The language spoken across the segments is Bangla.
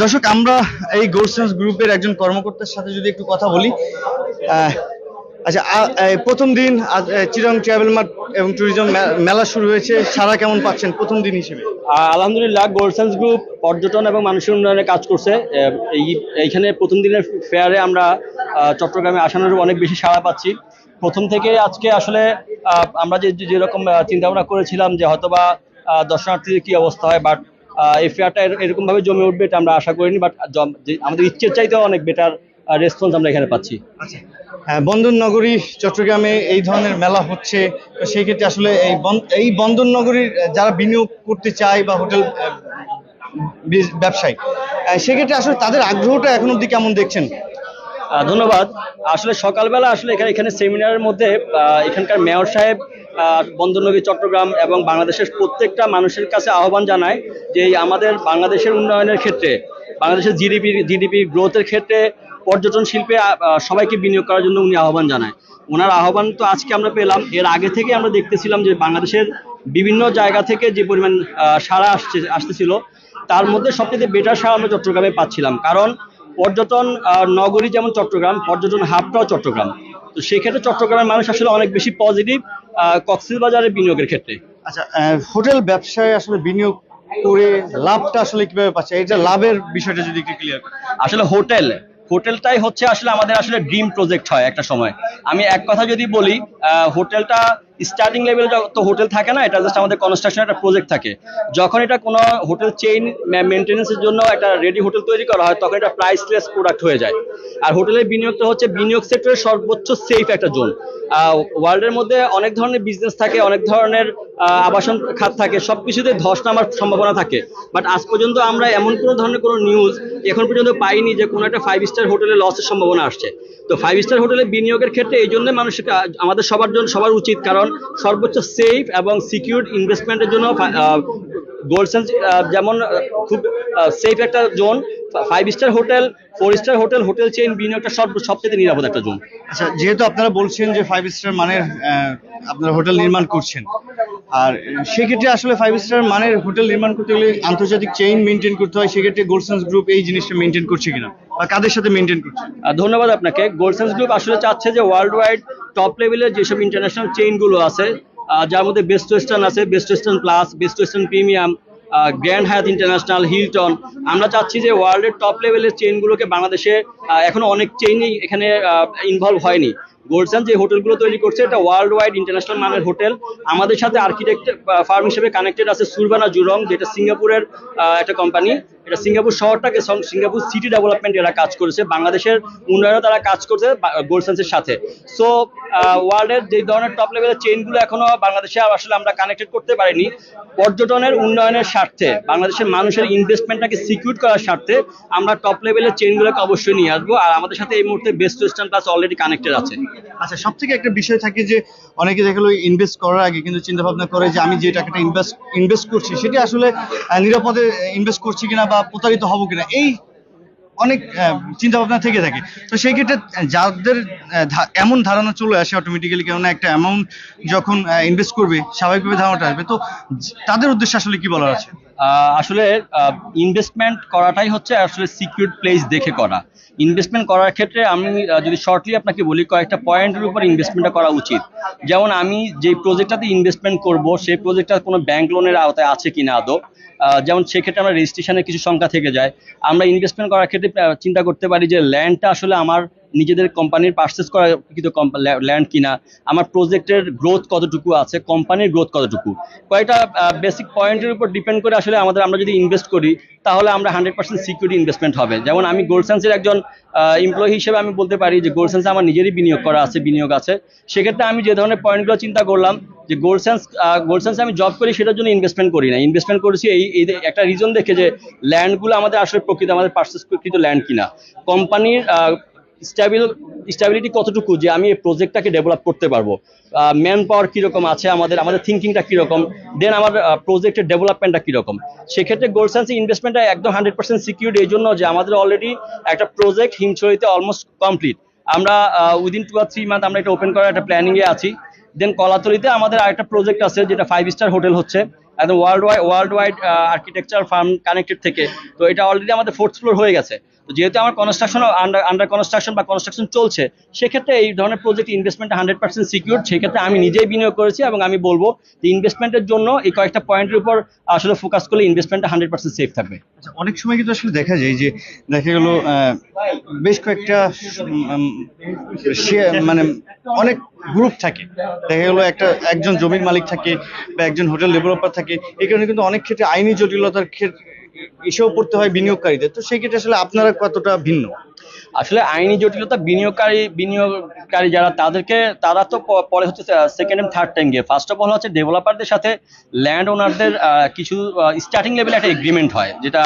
দর্শক, আমরা এই গোলসেন্স গ্রুপের একজন কর্মকর্তার সাথে যদি একটু কথা বলি আচ্ছা প্রথম দিন চিরং ট্রাভেল মার্ট এবং ট্যুরিজম মেলা শুরু হয়েছে। সারা কেমন পাচ্ছেন প্রথম দিন হিসেবে? আলহামদুলিল্লাহ গোলসেন্স গ্রুপ পর্যটন এবং মানুষের উন্নয়নে কাজ করছে। এই, এইখানে প্রথম দিনের ফেয়ারে আমরা চট্টগ্রামে আসানোর অনেক বেশি সাড়া পাচ্ছি। প্রথম থেকে আজকে আসলে আমরা যে যেরকম চিন্তা ভাবনা করেছিলাম যে হয়তোবা দর্শনার্থীদের কি অবস্থা হয়, বাট এই এরকম ভাবে জমে উঠবে এটা আমরা আশা করিনি বাট আমাদের ইচ্ছের চাইতেও অনেক বেটার রেসপন্স আমরা এখানে পাচ্ছি। হ্যাঁ, বন্দর নগরী চট্টগ্রামে এই ধরনের মেলা হচ্ছে তো সেই ক্ষেত্রে আসলে এই এই বন্দর নগরীর যারা বিনিয়োগ করতে চায় বা হোটেল ব্যবসায়ী সেক্ষেত্রে আসলে তাদের আগ্রহটা এখন অব্দি কেমন দেখছেন? ধন্যবাদ। আসলে সকালবেলা আসলে এখানে এখানে সেমিনারের মধ্যে এখানকার মেয়র সাহেব আহ, বন্দরনগরী চট্টগ্রাম এবং বাংলাদেশের প্রত্যেকটা মানুষের কাছে আহ্বান জানায় যে আমাদের বাংলাদেশের উন্নয়নের ক্ষেত্রে বাংলাদেশের জিডিপি জিডিপি গ্রোথের ক্ষেত্রে পর্যটন শিল্পে সবাইকে বিনিয়োগ করার জন্য উনি আহ্বান জানায়। ওনার আহ্বান তো আজকে আমরা পেলাম। এর আগে থেকে আমরা দেখতেছিলাম যে বাংলাদেশের বিভিন্ন জায়গা থেকে যে পরিমাণ সাড়া আসছে আসতেছিল তার মধ্যে সবচেয়ে বেটার সাড়া আমরা চট্টগ্রামে পাচ্ছিলাম। কারণ পর্যটন নগরী যেমন চট্টগ্রাম পর্যটন হাবটাও চট্টগ্রাম। তো সেক্ষেত্রে চট্টগ্রামের মানুষ আসলে অনেক বেশি পজিটিভ কক্সবাজারের বিনিয়োগের ক্ষেত্রে। আচ্ছা হোটেল ব্যবসায় আসলে বিনিয়োগ করে লাভটা আসলে কীভাবে পাচ্ছে? এটা লাভের বিষয়টা যদি একটু ক্লিয়ার আসলে হোটেল হোটেলটাই হচ্ছে আসলে আমাদের আসলে ড্রিম প্রজেক্ট হয় একটা সময়। আমি এক কথা যদি বলি হোটেলটা স্টার্টিং লেভেলে তো হোটেল থাকে না, এটা জাস্ট আমাদের কনস্ট্রাকশন একটা প্রজেক্ট থাকে। যখন এটা কোনো হোটেল চেইন মেনটেন্যান্সের জন্য একটা রেডি হোটেল তৈরি করা হয়, তখন এটা প্রাইসলেস প্রোডাক্ট হয়ে যায়। আর হোটেলের বিনিয়োগটা হচ্ছে বিনিয়োগ সেক্টরের সর্বোচ্চ সেফ একটা জোন। ওয়ার্ল্ডের মধ্যে অনেক ধরনের বিজনেস থাকে, অনেক ধরনের আবাসন খাত থাকে, সবকিছুতে ধস নামার সম্ভাবনা থাকে। বাট আজ পর্যন্ত আমরা এমন কোনো ধরনের কোনো নিউজ এখন পর্যন্ত পাইনি যে কোনো একটা ফাইভ স্টার হোটেলে লসের সম্ভাবনা আসছে। তো ফাইভ স্টার হোটেলে বিনিয়োগের ক্ষেত্রে এই জন্য মানুষের কা- আমাদের সবার জন্য, সবার উচিত। কারণ সর্বোচ্চ সেফ এবং সিকিউর ইনভেস্টমেন্টের জন্য গোল্ডসেন্স যেমন খুব সেফ একটা zone. Five star hotel four star hotel hotel chain বিনিয়োগটা সব সবচেয়ে নিরাপদ একটা জোন। আচ্ছা যেহেতু আপনারা বলছেন যে ফাইভ স্টার মানের আপনারা হোটেল নির্মাণ করছেন, আর সেক্ষেত্রে আসলে ফাইভ স্টার মানের হোটেল নির্মাণ করতে গেলে আন্তর্জাতিক চেইন মেনটেন করতে হয়, সেক্ষেত্রে গোলসেন্স গ্রুপ এই জিনিসটা মেনটেন করছে কিনা? বা কাদের সাথে মেনটেন করছে ধন্যবাদ আপনাকে। গোল্ডসেন্স গ্রুপ আসলে চাচ্ছে যে ওয়ার্ল্ড ওয়াইড টপ লেভেলের যেসব ইন্টারন্যাশনাল চেইনগুলো আছে যার মধ্যে বেস্ট ওয়েস্টার্ন আছে best western plus best western premium grand Hyatt international Hilton আমরা চাচ্ছি যে ওয়ার্ল্ডের টপ লেভেলের চেইনগুলোকে বাংলাদেশে এখনও অনেক চেইনই এখানে ইনভলভ হয়নি। গোল্ডসেন যে হোটেলগুলো তৈরি করছে, এটা ওয়ার্ল্ড ওয়াইড ইন্টারন্যাশনাল মানের হোটেল। আমাদের সাথে আর্কিটেক্ট ফার্ম হিসেবে কানেক্টেড আছে সুরবানা জুরং, যেটা সিঙ্গাপুরের একটা কোম্পানি এটা সিঙ্গাপুর শহরটাকে সিঙ্গাপুর সিটি ডেভেলপমেন্ট এরা কাজ করেছে। বাংলাদেশের উন্নয়নে তারা কাজ করছে গোল্ডসেন্সের সাথে। সো ওয়ার্ল্ডের যে ধরনের টপ লেভেলের চেইনগুলো এখনও বাংলাদেশে আসলে আমরা কানেক্টেড করতে পারিনি। পর্যটনের উন্নয়নের স্বার্থে, বাংলাদেশের মানুষের ইনভেস্টমেন্টটাকে সিকিউর করার স্বার্থে আমরা টপ লেভেলের চেইনগুলোকে অবশ্যই নিয়ে আসব। আর আমাদের সাথে এই মুহূর্তে best western plus already connected আছে। আচ্ছা সব থেকে একটা বিষয় থাকে যে অনেকে দেখল ইনভেস্ট করার আগে কিন্তু চিন্তা ভাবনা করে যে আমি যে টাকাটা ইনভেস্ট ইনভেস্ট করছি, সেটা আসলে নিরাপদে ইনভেস্ট করছি কিনা বা প্রতারিত হব কিনা, এই অনেক চিন্তা ভাবনা থেকে থাকে। তো সেই ক্ষেত্রে যাদের এমন ধারণা চলে আসে অটোমেটিক্যালি কেননা একটা অ্যামাউন্ট যখন ইনভেস্ট করবে, স্বাভাবিকভাবে ধারণাটা আসবে। তো তাদের উদ্দেশ্যে আসলে কি বলার আছে? আসলে ইনভেস্টমেন্ট করাটাই হচ্ছে আসলে সিকিউর প্লেস দেখে করা। ইনভেস্টমেন্ট করার ক্ষেত্রে আমি যদি শর্টলি আপনাকে বলি, কয়েকটা পয়েন্টের উপর ইনভেস্টমেন্টটা করা উচিত। যেমন, আমি যে প্রজেক্টটাতে ইনভেস্টমেন্ট করব, সেই প্রজেক্টটা কোনো ব্যাংক লোনের আওতায় আছে কি না আদৌ যেমন, সেক্ষেত্রে আমরা রেজিস্ট্রেশনের কিছু সংখ্যা থেকে যায়। আমরা ইনভেস্টমেন্ট করার ক্ষেত্রে চিন্তা করতে পারি যে ল্যান্ডটা আসলে আমার নিজেদের কোম্পানির পার্সেস করা কিন্তু ল্যান্ড কিনা, আমার প্রজেক্টের গ্রোথ কতটুকু আছে কোম্পানির গ্রোথ কতটুকু? কয়েকটা বেসিক পয়েন্টের উপর ডিপেন্ড করে আসলে আমাদের, আমরা যদি ইনভেস্ট করি, তাহলে আমরা হান্ড্রেড পার্সেন্ট সিকিউরিটি ইনভেস্টমেন্ট হবে। যেমন আমি গোল্ডসেন্সের একজন এমপ্লয়ি হিসেবে আমি বলতে পারি যে গোল্ডসেন্সে আমার নিজেরই বিনিয়োগ করা আছে, বিনিয়োগ আছে। সেক্ষেত্রে আমি যে ধরনের পয়েন্টগুলো চিন্তা করলাম, যে গোল্ডসেন্স গোল্ডসেন্সে আমি জব করি সেটার জন্য ইনভেস্টমেন্ট করি না। ইনভেস্টমেন্ট করেছি এই এই একটা রিজন দেখে যে ল্যান্ডগুলো আমাদের আসলে প্রকৃত আমাদের পার্সেসকৃত ল্যান্ড কিনা। কোম্পানির স্ট্যাবিল স্ট্যাবিলিটি কতটুকু যে আমি এই প্রজেক্টটাকে ডেভেলপ করতে পারব? ম্যান পাওয়ার কীরকম আছে? আমাদের আমাদের থিঙ্কিংটা কীরকম? দেন আমার প্রজেক্টের ডেভেলপমেন্টটা কীরকম? সেক্ষেত্রে গোল্ড সায়েন্স ইনভেস্টমেন্টটা একদম হান্ড্রেড পার্সেন্ট সিকিউর এই জন্য যে আমাদের অলরেডি একটা প্রজেক্ট হিমছড়িতে অলমোস্ট কমপ্লিট আমরা উইদিন টু আর থ্রি মান্থ আমরা এটা ওপেন করার একটা প্ল্যানিংয়ে আছি। দেন কলাতলিতে আমাদের আরেকটা প্রজেক্ট আছে যেটা ফাইভ স্টার হোটেল হচ্ছে। একদম world wide world wide architecture firm connected থেকে। তো এটা অলরেডি আমাদের ফোর্থ ফ্লোর হয়ে গেছে। তো যেহেতু আমার কনস্ট্রাকশন আন্ডার আন্ডার কনস্ট্রাকশন বা কনস্ট্রাকশন চলছে সেক্ষেত্রে এই ধরনের project investment hundred percent secure সেক্ষেত্রে আমি নিজেই বিনিয়োগ করেছি এবং আমি বলব যে ইনভেস্টমেন্টের জন্য এই কয়েকটা পয়েন্টের উপর আসলে ফোকাস করলে ইনভেস্টমেন্টটা হান্ড্রেড পার্সেন্ট সেফ থাকবে। আচ্ছা, অনেক সময় কিন্তু আসলে দেখা যায় যে দেখা গেল বেশ কয়েকটা মানে অনেক গ্রুপ থাকে। দেখা গেলো একটা, একজন জমির মালিক থাকে বা একজন হোটেল ডেভেলপার থাকে। এই কারণে কিন্তু অনেক ক্ষেত্রে আইনি জটিলতার ক্ষেত্রে এসেও পড়তে হয় বিনিয়োগকারীদের। তো সেই ক্ষেত্রে আসলে আপনারা কতটা ভিন্ন? আসলে আইনি জটিলতা বিনিয়োগকারী বিনিয়োগকারী যারা, তাদেরকে তারা তো পরে হচ্ছে সেকেন্ড এন্ড থার্ড টাইম গিয়ে। ফার্স্ট অফ অল হচ্ছে ডেভেলপারদের সাথে ল্যান্ড ওনারদের কিছু স্টার্টিং লেভেলে একটা এগ্রিমেন্ট হয়। যেটা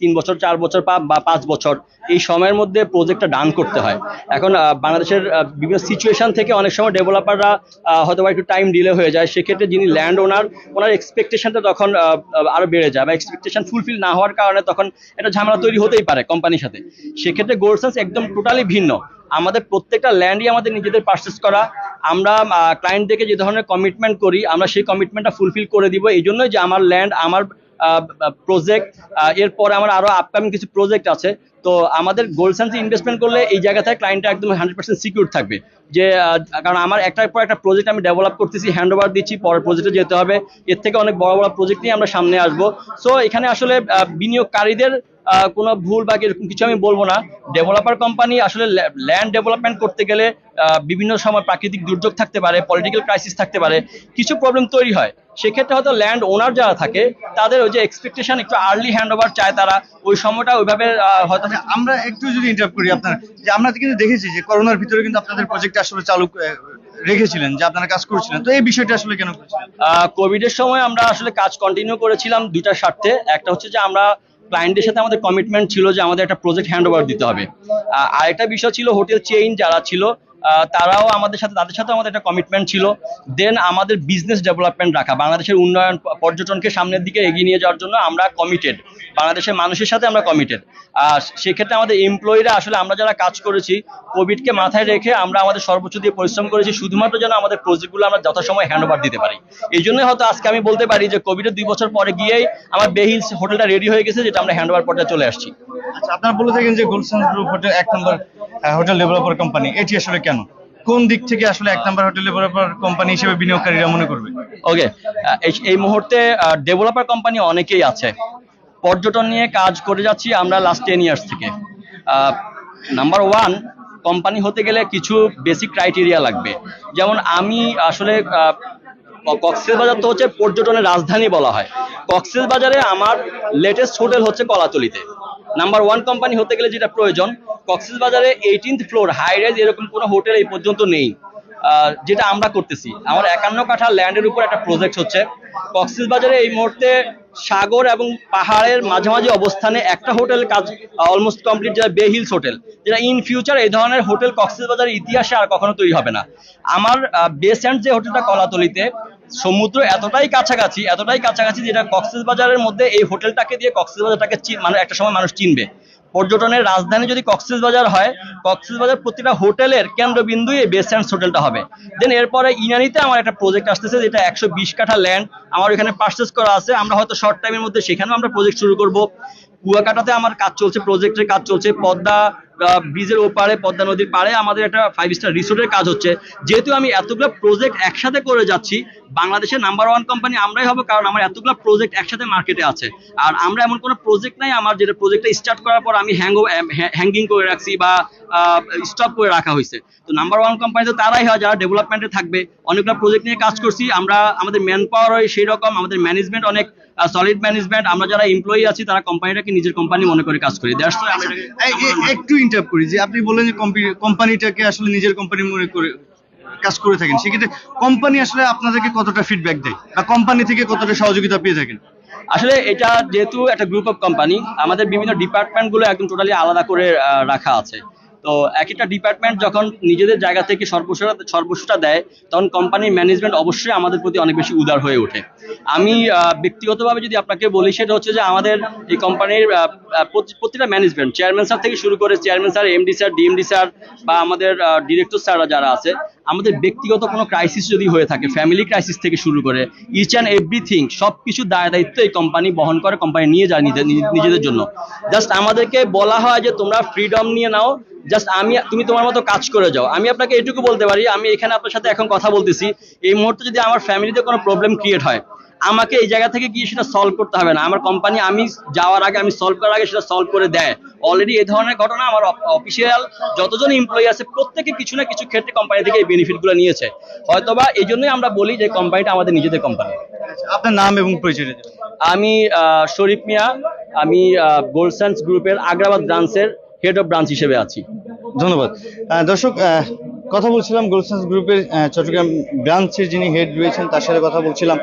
তিন বছর চার বছর বা পাঁচ বছর এই সময়ের মধ্যে প্রজেক্টটা ডান করতে হয়। এখন বাংলাদেশের বিভিন্ন সিচুয়েশন থেকে অনেক সময় ডেভেলপাররা হয়তো একটু টাইম ডিলে হয়ে যায়। সেক্ষেত্রে যিনি ল্যান্ড ওনার ওনার এক্সপেকটেশনটা তখন আহ, আহ, আরও বেড়ে যায় বা এক্সপেকটেশন ফুলফিল না হওয়ার কারণে তখন একটা ঝামেলা তৈরি হতেই পারে কোম্পানির সাথে। সেক্ষেত্রে গোলসেন্স একদম টোটালি ভিন্ন। আমাদের প্রত্যেকটা ল্যান্ডই আমাদের নিজেদের পারচেস করা। আমরা ক্লায়েন্টদেরকে যে ধরনের কমিটমেন্ট করি আমরা সেই কমিটমেন্টটা ফুলফিল করে দিব। এই জন্যই যে আমার ল্যান্ড আমার প্রজেক্ট এরপরে আমার আরও আপকামিং কিছু প্রজেক্ট আছে। তো আমাদের গোলসেন্সে ইনভেস্টমেন্ট করলে এই জায়গা থেকে ক্লায়েন্টটা একদম হান্ড্রেড পার্সেন্ট সিকিউর থাকবে। যে কারণ আমার একটার পর একটা প্রজেক্ট আমি ডেভেলপ করতেছি হ্যান্ড ওভার দিচ্ছি, পরের প্রজেক্টে যেতে হবে। এর থেকে অনেক বড় বড় প্রজেক্ট নিয়ে আমরা সামনে আসব। সো এখানে আসলে বিনিয়োগকারীদের কোনো ভুল বা এরকম কিছু আমি বলব না। ডেভেলপার কোম্পানি আসলে ল্যান্ড ডেভেলপমেন্ট করতে গেলে বিভিন্ন সময় প্রাকৃতিক দুর্যোগ থাকতে পারে পলিটিক্যাল ক্রাইসিস থাকতে পারে। কিছু প্রবলেম তৈরি হয়। সেক্ষেত্রে হয়তো ল্যান্ড ওনার যারা থাকে তাদের ওই যে এক্সপেকটেশন একটু আর্লি হ্যান্ড ওভার চায় তারা। ওই সময়টা ওইভাবে হয়তো আমরা একটু যদি ইন্টারাপ্ট করি আপনার যে আমরা কিন্তু দেখেছি যে করোনার ভিতরে কিন্তু আপনাদের প্রজেক্ট আসলে চালু রেখেছিলেন যে আপনারা কাজ করছিলেন। তো এই বিষয়টা আসলে কেন কোভিড এর সময় আমরা আসলে কাজ কন্টিনিউ করেছিলাম দুইটা স্বার্থে। একটা হচ্ছে যে আমরা ক্লায়েন্টের সাথে আমাদের কমিটমেন্ট ছিল যে আমাদের একটা প্রজেক্ট হ্যান্ড ওভার দিতে হবে। আর একটা বিষয় ছিল হোটেল চেইন যারা ছিল তারাও আমাদের সাথে, তাদের সাথে আমাদের একটা কমিটমেন্ট ছিল। দেন আমাদের বিজনেস ডেভেলপমেন্ট রাখা, বাংলাদেশের উন্নয়ন পর্যটনকে সামনের দিকে এগিয়ে নিয়ে যাওয়ার জন্য আমরা কমিটেড বাংলাদেশের মানুষের সাথে আমরা কমিটেড আর সেক্ষেত্রে আমাদের এমপ্লয়িরা আসলে আমরা যারা কাজ করেছি কোভিডকে মাথায় রেখে আমরা আমাদের সর্বোচ্চ দিয়ে পরিশ্রম করেছি, শুধুমাত্র যেন আমাদের প্রজেক্টগুলো আমরা যথাসময় হ্যান্ড ওভার দিতে পারি। এই জন্যই হয়তো আজকে আমি বলতে পারি যে কোভিডের দুই বছর পরে গিয়েই আমার বেহিলস হোটেলটা রেডি হয়ে গেছে, যেটা আমরা হ্যান্ড ওভার পর্যায়ে চলে আসছি। আচ্ছা আপনারা বলে থাকেন যে গোলসেন্স গ্রুপ হোটেল এক নম্বর হোটেল ডেভেলপার কোম্পানি এটি আসলে কেন? কোন? দিক থেকে আসলে এক নম্বর হোটেল ডেভেলপার কোম্পানি হিসেবে বিনিয়োগকারীরা মনে করবে? ওকে এই মুহূর্তে ডেভেলপার কোম্পানি অনেকেই আছে। পর্যটন নিয়ে কাজ করে যাচ্ছি আমরা লাস্ট টেন ইয়ার্স থেকে। নাম্বার ওয়ান কোম্পানি হতে গেলে কিছু বেসিক ক্রাইটেরিয়া লাগবে। যেমন আমি আসলে আহ, কক্সেস বাজার তো হচ্ছে পর্যটনের রাজধানী বলা হয়। কক্সেস বাজারে আমার লেটেস্ট হোটেল হচ্ছে কলাতলিতে। নাম্বার ওয়ান কোম্পানি হতে গেলে যেটা প্রয়োজন কক্সেস বাজারে এইটিন্থ ফ্লোর হাই রাইজ এরকম কোনো হোটেল এই পর্যন্ত নেই। যেটা আমরা করতেছি। আমার একান্ন কাঠা ল্যান্ডের উপর একটা প্রজেক্ট হচ্ছে। কক্সেস বাজারে এই মুহূর্তে সাগর এবং পাহাড়ের মাঝামাঝি অবস্থানে একটা হোটেল কাজ অলমোস্ট কমপ্লিট যেটা বে হিলস হোটেল যেটা ইন ফিউচার এই ধরনের হোটেল কক্সেস বাজারের ইতিহাসে আর কখনো তৈরি হবে না। আমার বেস অ্যান্ড যে হোটেলটা কলাতলিতে, সমুদ্র এতটাই কাছাকাছি এতটাই কাছাকাছি যেটা কক্সেস বাজারের মধ্যে এই হোটেলটাকে দিয়ে কক্সেস বাজারটাকে চিন- মানে একটা সময় মানুষ চিনবে। পর্যটনের রাজধানী যদি কক্সেস বাজার হয়, কক্সেস বাজার প্রতিটা হোটেলের কেন্দ্রবিন্দু এই বেস্ট অ্যান্ড হোটেলটা হবে। দেন এরপরে ইনানিতে আমার একটা প্রজেক্ট আসতেছে, যেটা একশো বিশ কাঠা ল্যান্ড আমার এখানে পার্সেস করা আছে। আমরা হয়তো শর্ট টাইমের মধ্যে সেখানেও আমরা প্রজেক্ট শুরু করব। কুয়াকাটাতে আমার কাজ চলছে প্রজেক্টের কাজ চলছে। পদ্মা ব্রিজের ওপারে, পদ্মা নদীর পাড়ে আমাদের একটা ফাইভ স্টার রিসোর্টের কাজ হচ্ছে। যেহেতু আমি এতগুলো প্রজেক্ট একসাথে করে যাচ্ছি, বাংলাদেশের নাম্বার ওয়ান কোম্পানি আমরাই হব কারণ আমার এতগুলো প্রজেক্ট একসাথে মার্কেটে আছে। আর আমরা এমন কোনো প্রজেক্ট নাই, আমার যেটা প্রজেক্টটা স্টার্ট করার পর আমি হ্যাং হ্যাঙ্গিং করে রাখছি বা স্টপ করে রাখা হয়েছে। তো নাম্বার ওয়ান কোম্পানি তো তারাই হয়, যারা ডেভেলপমেন্টে থাকবে। অনেকগুলো প্রজেক্ট নিয়ে কাজ করছি। আমরা, আমাদের ম্যান পাওয়ার হয় সেই রকম, আমাদের ম্যানেজমেন্ট অনেক সলিড ম্যানেজমেন্ট আমরা যারা এমপ্লয়ি আছি তারা কোম্পানিটাকে নিজের কোম্পানি মনে করে কাজ করি। দ্যাটস আমরা একটু ইন্টারাপ্ট করি যে আপনি বললেন যে কোম্পানিটাকে আসলে নিজের কোম্পানি মনে করে কাজ করে থাকেন সেক্ষেত্রে কোম্পানি আসলে আপনাদেরকে কতটা ফিডব্যাক দেয়? বা কোম্পানি থেকে কতটা সহযোগিতা পেয়ে থাকেন? আসলে এটা যেহেতু একটা গ্রুপ অফ কোম্পানি আমাদের বিভিন্ন ডিপার্টমেন্টগুলো একদম টোটালি আলাদা করে রাখা আছে। তো এক একটা ডিপার্টমেন্ট যখন নিজেদের জায়গা থেকে সর্বস্বটা সর্বস্বটা দেয়, তখন কোম্পানির ম্যানেজমেন্ট অবশ্যই আমাদের প্রতি অনেক বেশি উদার হয়ে ওঠে। আমি ব্যক্তিগতভাবে যদি আপনাকে বলি, সেটা হচ্ছে যে আমাদের এই কোম্পানির প্রতিটা ম্যানেজমেন্ট চেয়ারম্যান স্যার থেকে শুরু করে chairman sir MD sir DMD sir বা আমাদের ডিরেক্টর স্যাররা যারা আছে, আমাদের ব্যক্তিগত কোনো ক্রাইসিস যদি হয়ে থাকে ফ্যামিলি ক্রাইসিস থেকে শুরু করে ইচ অ্যান্ড এভরিথিং সব কিছু দায় দায়িত্ব এই কোম্পানি বহন করে কোম্পানি নিয়ে যায় নিজেদের জন্য। জাস্ট আমাদেরকে বলা হয় যে তোমরা ফ্রিডম নিয়ে নাও জাস্ট আমি তুমি তোমার মতো কাজ করে যাও। আমি আপনাকে এটুকু বলতে পারি আমি এখানে আপনার সাথে এখন কথা বলতেছি। এই মুহূর্তে যদি আমার ফ্যামিলিতে কোনো প্রবলেম ক্রিয়েট হয় আমাকে এই জায়গা থেকে গিয়ে সেটা সলভ করতে হবে না। আমার কোম্পানি আমি যাওয়ার আগে আমি সলভ করার আগে সেটা সলভ করে দেয়। অলরেডি এই ধরনের ঘটনা আমার অফিসিয়াল যতজন এমপ্লয়ি আছে প্রত্যেকে কিছু না কিছু ক্ষেত্রে কোম্পানি থেকে এই বেনিফিটগুলো নিয়েছে। হয়তোবা এই জন্যই আমরা বলি যে কোম্পানিটা আমাদের নিজেদের কোম্পানি আপনার নাম এবং পরিচয় আমি শরীফ মিয়া আমি গোলসান্স গ্রুপের আগ্রাবাদ ব্রাঞ্চের হেড অফ ব্রাঞ্চ হিসেবে আছি। ধন্যবাদ। দর্শক কথা বলছিলাম গোলসাস গ্রুপের চট্টগ্রাম ব্রাঞ্চের যিনি হেড রয়েছেন, তার সাথে কথা বলছিলাম।